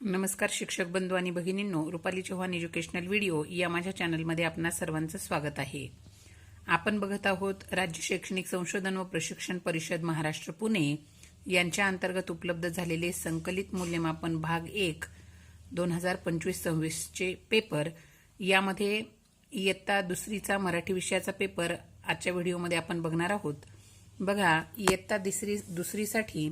नमस्कार शिक्षक बंधू आणि भगिनींनो रुपाली चव्हाण एज्युकेशनल व्हिडिओ या माझ्या चॅनलमध्ये आपणा सर्वांचं स्वागत आहे. आपण बघत आहोत राज्य शैक्षणिक संशोधन व प्रशिक्षण परिषद महाराष्ट्र पुणे यांच्या अंतर्गत उपलब्ध झालेले संकलित मूल्यमापन भाग एक दोन हजार पंचवीस सव्वीसचे पेपर यामध्ये इयत्ता दुसरीचा मराठी विषयाचा पेपर आजच्या व्हिडिओमध्ये आपण बघणार आहोत. बघा इयत्ता दुसरी दुसरीसाठी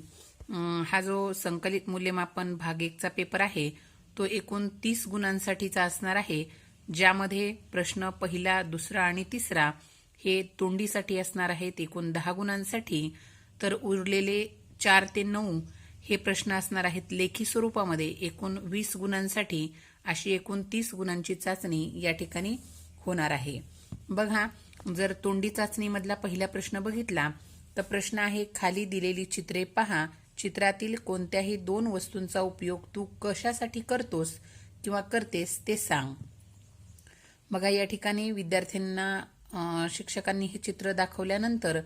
हा जो संकलित मूल्यमापन भाग एकचा पेपर आहे तो एकूण तीस गुणांसाठीचा असणार आहे ज्यामध्ये प्रश्न पहिला दुसरा आणि तिसरा हे तोंडीसाठी असणार आहेत एकूण दहा गुणांसाठी. तर उरलेले चार ते नऊ हे प्रश्न असणार आहेत लेखी स्वरूपामध्ये एकूण वीस गुणांसाठी. अशी एकूण तीस गुणांची चाचणी या ठिकाणी होणार आहे. बघा जर तोंडी चाचणीमधला पहिला प्रश्न बघितला तर प्रश्न आहे खाली दिलेली चित्रे पहा. चित्रातील कोणत्याही दोन वस्तूंचा उपयोग तू कशासाठी करतोस किंवा करतेस ते सांग. बघा या ठिकाणी विद्यार्थ्यांना शिक्षकांनी हे चित्र दाखवल्यानंतर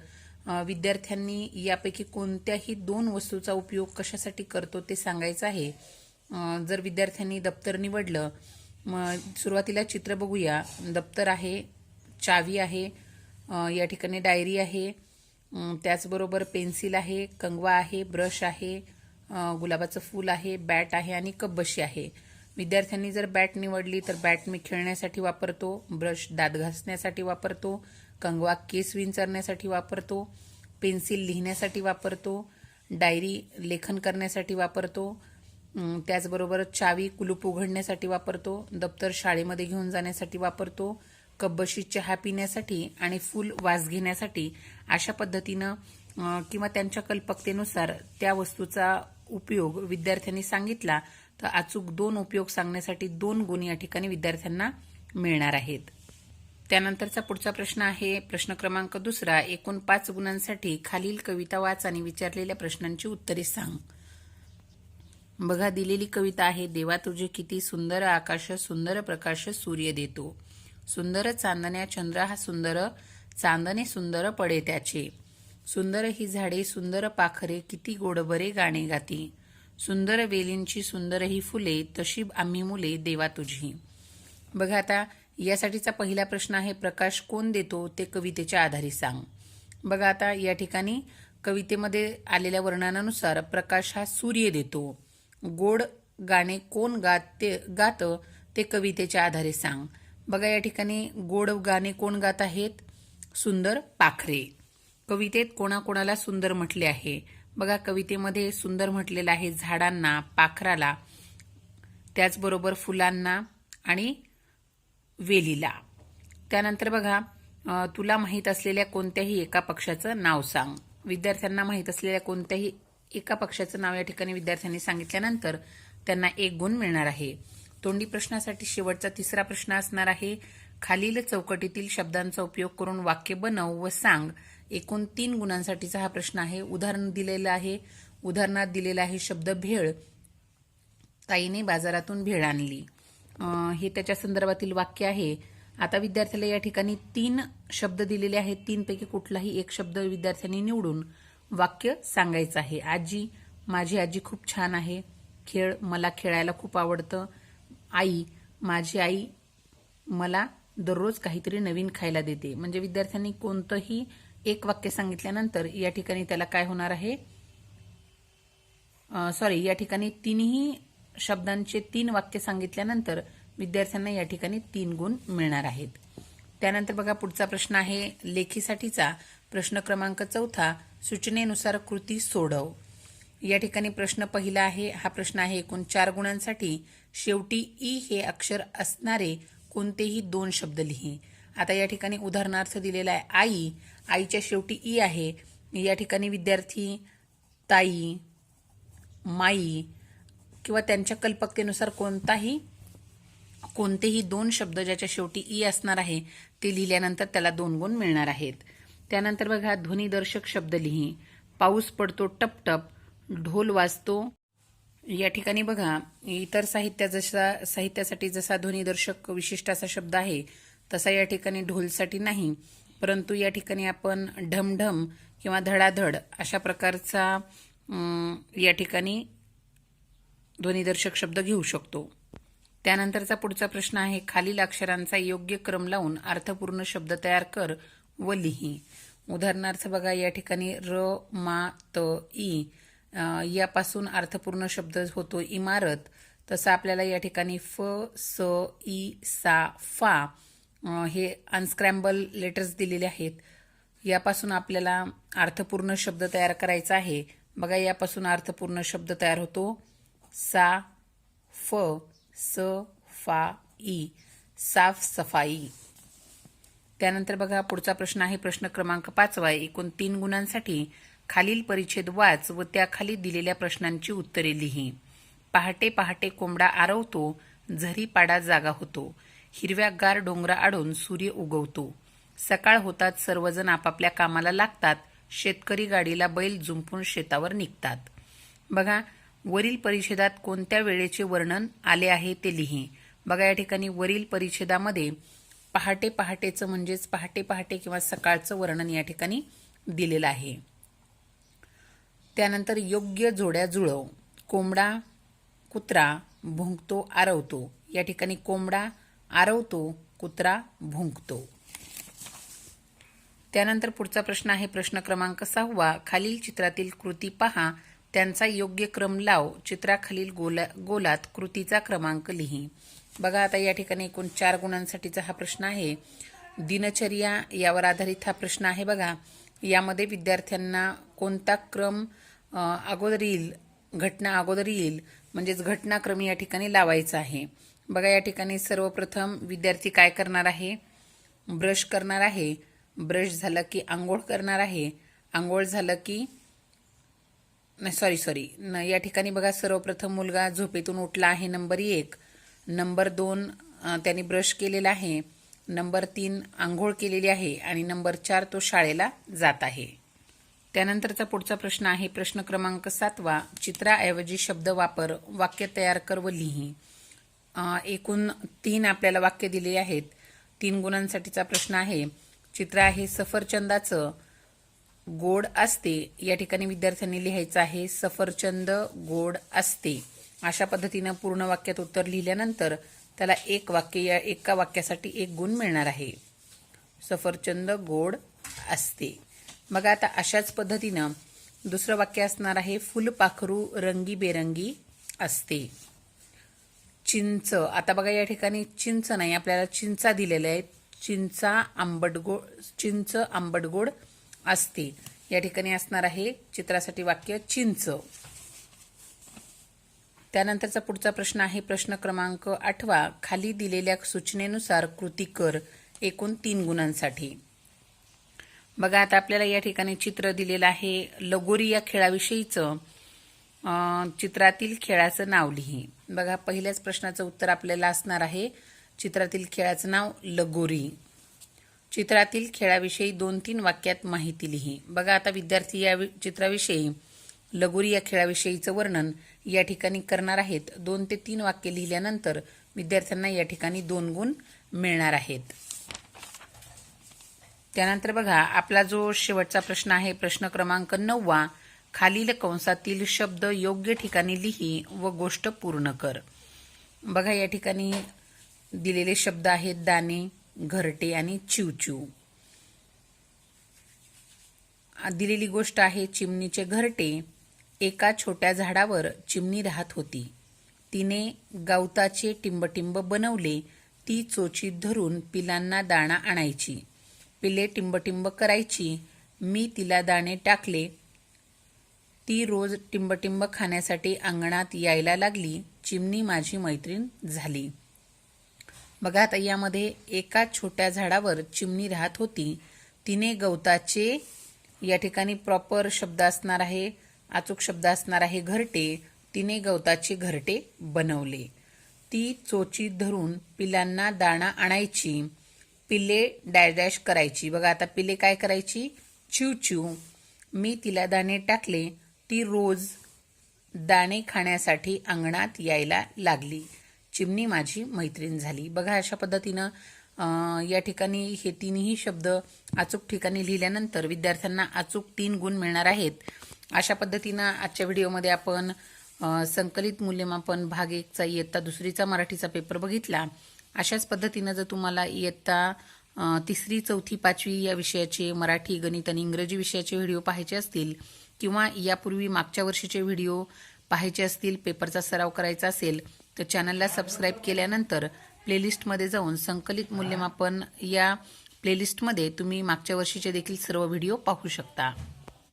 विद्यार्थ्यांनी यापैकी कोणत्याही दोन वस्तूचा उपयोग कशासाठी करतो ते सांगायचं आहे. जर विद्यार्थ्यांनी दप्तर निवडलं मग सुरुवातीला चित्र बघूया. दप्तर आहे चावी आहे या ठिकाणी डायरी आहे. त्याचबरोबर पेन्सिल आहे कंगवा आहे ब्रश आहे गुलाबाचं फूल आहे बॅट आहे आणि कब्बशी आहे. विद्यार्थ्यांनी जर बॅट निवडली तर बॅट मी खेळण्यासाठी वापरतो ब्रश दात घासण्यासाठी वापरतो कंगवा केस विंचरण्यासाठी वापरतो पेन्सिल लिहिण्यासाठी वापरतो डायरी लेखन करण्यासाठी वापरतो त्याचबरोबर चावी कुलूप उघडण्यासाठी वापरतो दप्तर शाळेमध्ये घेऊन जाण्यासाठी वापरतो कब्बशी चहा पिण्यासाठी आणि फुल वास घेण्यासाठी अशा पद्धतीनं किंवा त्यांच्या कल्पकतेनुसार त्या वस्तूचा उपयोग विद्यार्थ्यांनी सांगितला तर अचूक दोन उपयोग सांगण्यासाठी दोन गुण या ठिकाणी विद्यार्थ्यांना मिळणार आहेत. त्यानंतरचा पुढचा प्रश्न आहे प्रश्न क्रमांक दुसरा एकूण पाच गुणांसाठी खालील कविता वाच आणि विचारलेल्या प्रश्नांची उत्तरे सांग. बघा दिलेली कविता आहे देवा तुझे किती सुंदर आकाश सुंदर प्रकाश सूर्य देतो. सुंदर चांदण्या चंद्र हा सुंदर चांदणे सुंदर पडे त्याचे. सुंदर ही झाडे सुंदर पाखरे किती गोडबरे गाणे गाती. सुंदर वेलींची सुंदर ही फुले तशी आम्ही मुले देवा तुझी. बघा आता यासाठीचा पहिला प्रश्न आहे प्रकाश कोण देतो ते कवितेच्या आधारे सांग. बघा आता या ठिकाणी कवितेमध्ये आलेल्या वर्णनानुसार प्रकाश हा सूर्य देतो. गोड गाणे कोण गाते गातं ते कवितेच्या आधारे सांग. बघा या ठिकाणी गोड गाणे कोण गात आहेत? सुंदर पाखरे. कवितेत कोणाकोणाला सुंदर म्हटले आहे? बघा कवितेमध्ये सुंदर म्हटलेलं आहे झाडांना पाखराला त्याचबरोबर फुलांना आणि वेलीला. त्यानंतर बघा तुला माहीत असलेल्या कोणत्याही एका पक्षाचं नाव सांग. विद्यार्थ्यांना माहीत असलेल्या कोणत्याही एका पक्षाचं नाव या ठिकाणी विद्यार्थ्यांनी सांगितल्यानंतर त्यांना एक गुण मिळणार आहे. तोंडी प्रश्नासाठी शेवटचा तिसरा प्रश्न असणार आहे. खालील चौकटीतील शब्दांचा उपयोग करून वाक्य बनव व सांग. एकूण तीन गुणांसाठीचा हा प्रश्न आहे. उदाहरण दिलेलं आहे. उदाहरणात दिलेला आहे शब्द भेळ. ताईने बाजारातून भेळ आणली. हे त्याच्या संदर्भातील वाक्य आहे. आता विद्यार्थ्याला या ठिकाणी तीन शब्द दिलेले आहेत. तीनपैकी कुठलाही एक शब्द विद्यार्थ्यांनी निवडून वाक्य सांगायचं आहे. आजी माझी आजी खूप छान आहे. खेळ मला खेळायला खूप आवडतं. आई माझी आई मला दररोज काहीतरी नवीन खायला देते. म्हणजे विद्यार्थ्यांनी कोणतंही एक वाक्य सांगितल्यानंतर या ठिकाणी त्याला काय होणार आहे? सॉरी या ठिकाणी तीनही शब्दांचे तीन वाक्य सांगितल्यानंतर विद्यार्थ्यांना या ठिकाणी तीन गुण मिळणार आहेत. त्यानंतर बघा पुढचा प्रश्न आहे. लेखीसाठीचा प्रश्न क्रमांक चौथा सूचनेनुसार कृती सोडव. या ठिकाणी प्रश्न पहिला आहे हा प्रश्न आहे एकूण चार गुणांसाठी. शेवटी ई हे अक्षर असणारे कोणतेही दोन शब्द लिही. आता या ठिकाणी उदाहरणार्थ दिलेला आहे आई. आईच्या शेवटी ई आहे. या ठिकाणी विद्यार्थी ताई माई किंवा त्यांच्या कल्पकतेनुसार कोणताही कोणतेही दोन शब्द ज्याच्या शेवटी ई असणार आहे ते लिहिल्यानंतर त्याला दोन गुण मिळणार आहेत. त्यानंतर बघा ध्वनिदर्शक शब्द लिही. पाऊस पडतो टपटप ढोल वाजतो. या ठिकाणी बघा इतर साहित्या जसा साहित्यासाठी जसा ध्वनिदर्शक विशिष्ट असा शब्द आहे तसा या ठिकाणी ढोलसाठी नाही. परंतु या ठिकाणी आपण ढमढम किंवा धडाधड अशा प्रकारचा या ठिकाणी ध्वनिदर्शक शब्द घेऊ शकतो. त्यानंतरचा पुढचा प्रश्न आहे खालील अक्षरांचा योग्य क्रम लावून अर्थपूर्ण शब्द तयार कर व लिही. उदाहरणार्थ बघा या ठिकाणी र मा त ई यापासून अर्थपूर्ण शब्द होतो इमारत. तसं आपल्याला या ठिकाणी फ स ई सा फा हे अनस्क्रॅम्बल लेटर्स दिलेले आहेत. यापासून आपल्याला अर्थपूर्ण शब्द तयार करायचा आहे. बघा यापासून अर्थपूर्ण शब्द तयार होतो. सा फ स फा ई साफ सफाई. त्यानंतर बघा पुढचा प्रश्न आहे प्रश्न क्रमांक पाचवा. एकूण तीन गुणांसाठी खालील परिच्छेद वाच व त्याखाली दिलेल्या प्रश्नांची उत्तरे लिही. पहाटे पहाटे कोंबडा आरवतो झरी पाडा जागा होतो. हिरव्यागार डोंगरा आडून सूर्य उगवतो. सकाळ होतात सर्वजण आपापल्या कामाला लागतात शेतकरी गाडीला बैल जुंपून शेतावर निघतात. बघा वरील परिच्छेदात कोणत्या वेळेचे वर्णन आले आहे ते लिही. बघा या ठिकाणी वरील परिच्छेदामध्ये पहाटे पहाटेचं म्हणजेच पहाटे पहाटे किंवा सकाळचं वर्णन या ठिकाणी दिलेलं आहे. त्यानंतर योग्य जोड्या जुळव. कोंबडा कुत्रा भुंकतो आरवतो. या ठिकाणी कोंबडा आरवतो कुत्रा भुंकतो. त्यानंतर पुढचा प्रश्न आहे प्रश्न क्रमांक सहावा. खालील चित्रातील कृती पहा. त्यांचा योग्य क्रम लाव. चित्राखालील गोला गोलात कृतीचा क्रमांक लिही. बघा आता या ठिकाणी एकूण चार गुणांसाठीचा हा प्रश्न आहे. दिनचर्या यावर आधारित हा प्रश्न आहे बघा. यामध्ये विद्यार्थ्यांना कोणता क्रम अगोदर येईल घटना अगोदर येईल म्हणजेच घटनाक्रम या ठिकाणी लावायचा आहे. बघा या ठिकाणी सर्वप्रथम विद्यार्थी काय करणार आहे? ब्रश करणार आहे. ब्रश झालं की आंघोळ करणार आहे. आंघोळ झालं की नाही सॉरी सॉरी न या ठिकाणी बघा सर्वप्रथम मुलगा झोपेतून उठला आहे नंबर एक. नंबर दोन त्याने त्यांनी ब्रश केलेला आहे. नंबर तीन आंघोळ केलेली आहे. आणि नंबर चार तो शाळेला जात आहे. त्यानंतरचा पुढचा प्रश्न आहे प्रश्न क्रमांक सातवा चित्राऐवजी शब्द वापर वाक्य तयार कर व लिही. एकूण तीन आपल्याला वाक्य दिलेली आहेत. तीन गुणांसाठीचा प्रश्न आहे चित्र आहे सफरचंदाचं गोड असते या ठिकाणी विद्यार्थ्यांनी लिहायचं आहे सफरचंद गोड असते. अशा पद्धतीनं पूर्ण वाक्यात उत्तर लिहिल्यानंतर त्याला एक वाक्य या एका वाक्यासाठी एक गुण मिळणार आहे. सफरचंद गोड असते. मग आता अशाच पद्धतीनं दुसरं वाक्य असणार आहे फुलपाखरू रंगीबेरंगी असते. चिंच. आता बघा या ठिकाणी चिंच नाही आपल्याला चिंचा दिलेलं आहे. चिंचा आंबटगोड चिंच आंबटगोड असते. या ठिकाणी असणार आहे चित्रासाठी वाक्य चिंच. त्यानंतरचा पुढचा प्रश्न आहे प्रश्न क्रमांक आठवा. खाली दिलेल्या सूचनेनुसार कृती कर एकूण तीन गुणांसाठी. बघा आता आपल्याला या ठिकाणी चित्र दिलेलं आहे लगोरी या खेळाविषयीचं. चित्रातील खेळाचं नाव लिही. बघा पहिल्याच प्रश्नाचं उत्तर आपल्याला असणार आहे. चित्रातील खेळाचं नाव लगोरी. चित्रातील खेळाविषयी दोन तीन वाक्यात माहिती लिही. बघा आता विद्यार्थी या चित्राविषयी लगोरी या खेळाविषयीचं वर्णन या ठिकाणी करणार आहेत. दोन ते तीन वाक्य लिहिल्यानंतर विद्यार्थ्यांना या ठिकाणी दोन गुण मिळणार आहेत. त्यानंतर बघा आपला जो शेवटचा प्रश्न आहे प्रश्न क्रमांक नववा खालील कंसातील शब्द योग्य ठिकाणी लिही व गोष्ट पूर्ण कर. बघा या ठिकाणी दिलेले शब्द आहेत दाणे घरटे आणि चिवचिव. दिलेली गोष्ट आहे चिमणीचे घरटे. एका छोट्या झाडावर चिमणी राहत होती. तिने गवताचे टिंबटिंब बनवले. ती चोचीत धरून पिलांना दाणा आणायची. पिले टिंबटिंब करायची. मी तिला दाणे टाकले. ती रोज टिंबटिंब खाण्यासाठी अंगणात यायला लागली. चिमणी माझी मैत्रीण झाली. बघा आता यामध्ये एका छोट्या झाडावर चिमणी राहत होती. तिने गवताचे या ठिकाणी प्रॉपर शब्द असणार आहे अचूक शब्द असणार आहे घरटे. तिने गवताचे घरटे बनवले. ती चोचीत धरून पिलांना दाणा आणायची. पिल्ले डॅश डॅश करायची. बघा आता पिल्ले काय करायची? चिव चिव. मी तिला दाणे टाकले. ती रोज दाणे खाण्यासाठी अंगणात यायला लागली. चिमणी माझी मैत्रीण झाली. बघा अशा पद्धतीनं या ठिकाणी हे तिन्ही शब्द अचूक ठिकाणी लिहिल्यानंतर विद्यार्थ्यांना अचूक तीन गुण मिळणार आहेत. अशा पद्धतीनं आजच्या व्हिडिओमध्ये आपण संकलित मूल्यमापन भाग एकचा इयत्ता दुसरीचा मराठीचा पेपर बघितला. अशाच पद्धतीनं जर तुम्हाला इयत्ता तिसरी चौथी पाचवी या विषयाचे मराठी गणित आणि इंग्रजी विषयाचे व्हिडिओ पाहायचे असतील किंवा यापूर्वी मागच्या वर्षीचे व्हिडिओ पाहायचे असतील पेपरचा सराव करायचा असेल तर चॅनलला सबस्क्राईब केल्यानंतर प्लेलिस्टमध्ये जाऊन संकलित मूल्यमापन या प्लेलिस्टमध्ये तुम्ही मागच्या वर्षीचे देखील सर्व व्हिडिओ पाहू शकता.